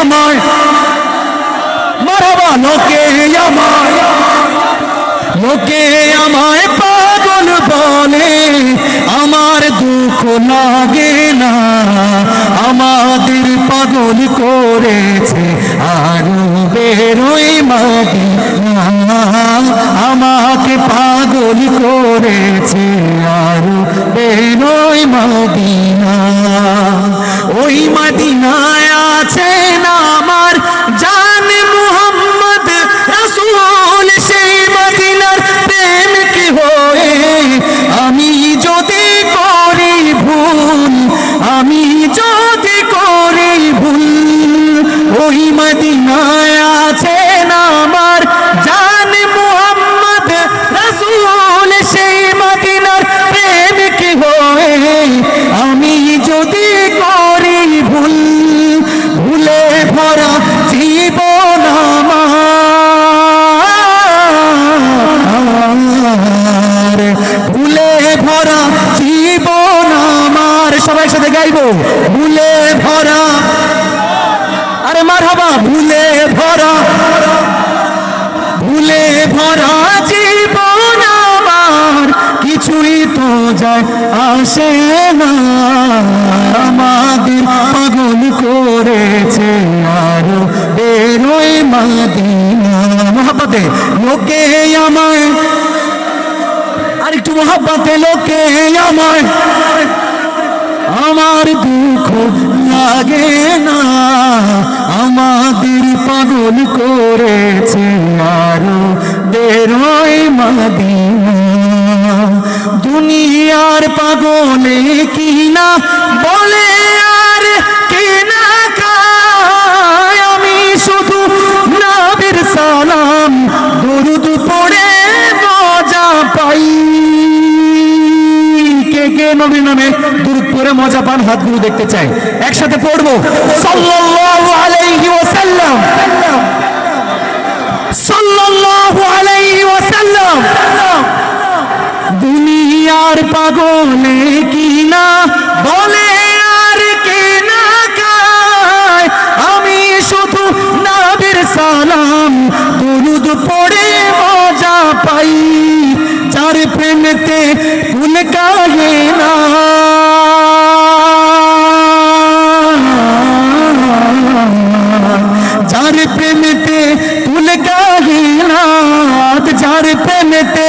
আমায়। মারবা লোকে আমায়। লোকে আমায় পাগল বলে। আমার দুঃখ লাগে না। আমাদের পাগল করেছে মার হবা ভুলে ভরা। ভুলে ভরা জীবন আমার, কিছুই তো যায়, আসে না। আমাদের পাগল করেছে আরও বেরোয় মাদিনা। মহাপতে লোকে আমায় আর একটু মহাব্বাতে লোকে আমায়। আমার দুঃখ লাগে না, আমাদের পাগল করেছে আরও বেরোয় মাদিনা। দুনিয়ার পাগলে কিনা বলে আর কেনা খায় নবীর নামে দূর করে মজা পান, হাতগুলো দেখতে চাই। একসাথে পড়ব। দুনিয়ার পাগলে কিনা বলে? যার প্রেমেতে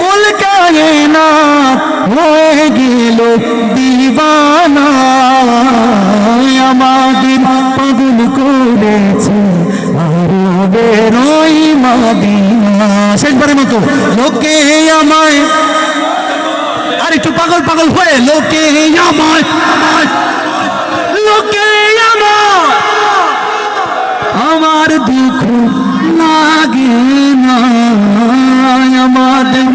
কুল কাহে না হয়ে গেল দিবানা। আমাদের পাগল করেছে বেরোই মাদিনা। শেষবারের মতো লোকে আমায়, আর একটু পাগল পাগল হয়ে লোকে আমায় লোকে আমায়। আমার দুঃখ আমাদের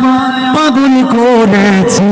পাগল করেছে।